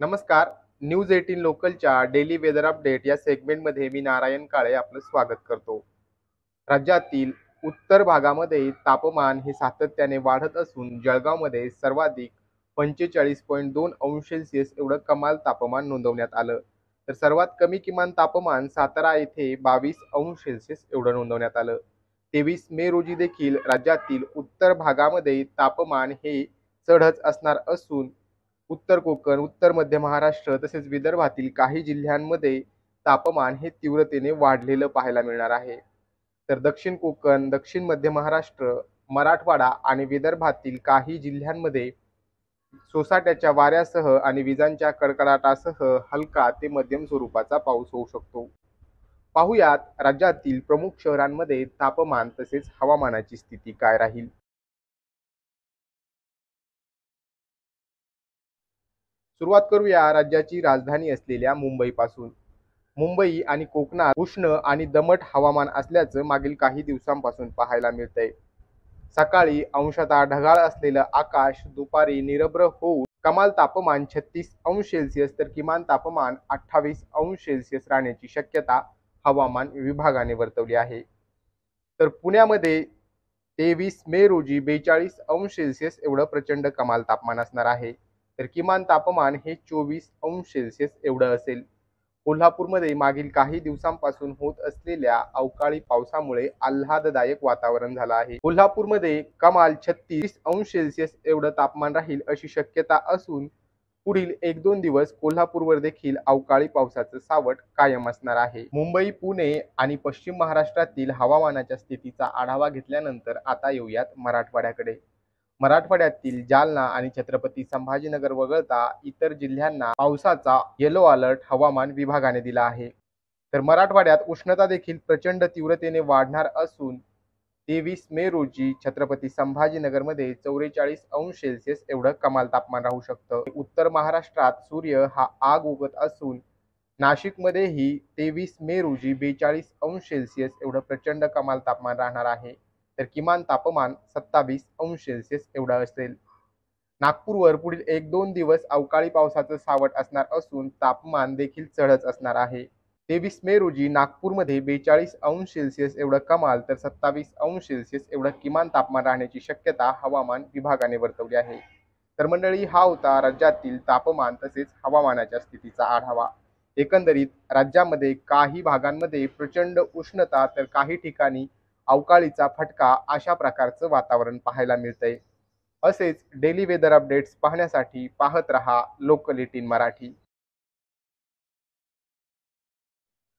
नमस्कार. News eighteen लोकलच्या daily weather update या सेगमेंटमध्ये मी नारायण काळे आपलं स्वागत करतो. राज्यातील उत्तर भागामध्ये तापमान हे सातत्याने वाढत असून जळगावमध्ये सर्वाधिक पंचेचाळीस पॉईंट दोन अंश सेल्सिअस एवढं कमाल तापमान नोंदवण्यात आलं. तर सर्वात कमी किमान तापमान सातारा येथे बावीस अंश सेल्सिअस एवढं नोंदवण्यात आलं. तेवीस मे रोजी देखील राज्यातील उत्तर भागामध्ये तापमान हे चढच असणार असून उत्तर कोकण उत्तर मध्य महाराष्ट्र तसेच विदर्भातील काही जिल्ह्यांमध्ये तापमान हे तीव्रतेने वाढलेलं पाहायला मिळणार आहे. तर दक्षिण कोकण दक्षिण मध्य महाराष्ट्र मराठवाडा आणि विदर्भातील काही जिल्ह्यांमध्ये सोसाट्याच्या वाऱ्यासह आणि विजांच्या कडकडाटासह हलका ते मध्यम स्वरूपाचा पाऊस होऊ शकतो. पाहुयात राज्यातील प्रमुख शहरांमध्ये तापमान तसेच हवामानाची स्थिती काय राहील? सुरुवात करूया राज्याची राजधानी असलेल्या मुंबईपासून. मुंबई आणि कोकणात उष्ण आणि दमट हवामान असल्याचं मागील काही दिवसांपासून पाहायला मिळतंय. सकाळी अंशतः ढगाळ असलेलं आकाश दुपारी निरभ्र होऊन कमाल तापमान छत्तीस अंश सेल्सिअस तर किमान तापमान अठ्ठावीस अंश सेल्सिअस राहण्याची शक्यता हवामान विभागाने वर्तवली आहे. तर पुण्यामध्ये तेवीस मे रोजी बेचाळीस अंश सेल्सिअस एवढं प्रचंड कमाल तापमान असणार आहे. तर किमान तापमान हे चोवीस अंश सेल्सिअस एवढं असेल. कोल्हापूरमध्ये मागील काही दिवसांपासून होत असलेल्या अवकाळी पावसामुळे आल्हाददायक वातावरण झालं आहे. कोल्हापूरमध्ये कमाल छत्तीस अंश सेल्सिअस एवढं तापमान राहील अशी शक्यता असून पुढील एक दोन दिवस कोल्हापूरवर देखील अवकाळी पावसाचं सावट कायम असणार आहे. मुंबई पुणे आणि पश्चिम महाराष्ट्रातील हवामानाच्या स्थितीचा आढावा घेतल्यानंतर आता येऊयात मराठवाड्याकडे. मराठवाड्यातील जालना आणि छत्रपती संभाजीनगर वगळता इतर जिल्ह्यांना पावसाचा येलो अलर्ट हवामान विभागाने दिला आहे. तर मराठवाड्यात उष्णता देखील प्रचंड तीव्रतेने वाढणार असून तेवीस मे रोजी छत्रपती संभाजीनगरमध्ये चौवेचाळीस अंश सेल्सिअस एवढं कमाल तापमान राहू शकतं. उत्तर महाराष्ट्रात सूर्य हा आग उगत असून नाशिकमध्येही तेवीस मे रोजी बेचाळीस अंश सेल्सिअस एवढं प्रचंड कमाल तापमान राहणार आहे. तर किमान तापमान सत्तावीस अंश सेल्सिअस एवढं असेल. नागपूरवर पुढील एक दोन दिवस अवकाळी पावसाचं सावट असणार असून तापमान देखील चढच असणार आहे. तेवीस मे रोजी नागपूरमध्ये बेचाळीस अंश सेल्सिअस एवढं कमाल तर सत्तावीस अंश सेल्सिअस एवढं किमान तापमान राहण्याची शक्यता हवामान विभागाने वर्तवली आहे. तर मंडळी हा होता राज्यातील तापमान तसेच हवामानाच्या स्थितीचा आढावा. एकंदरीत राज्यामध्ये काही भागांमध्ये प्रचंड उष्णता तर काही ठिकाणी अवकाळीचा फटका अशा प्रकारचं वातावरण पाहायला मिळतंय. असेच डेली वेदर अपडेट्स पाहण्यासाठी पाहत रहा लोकल एटीन मराठी.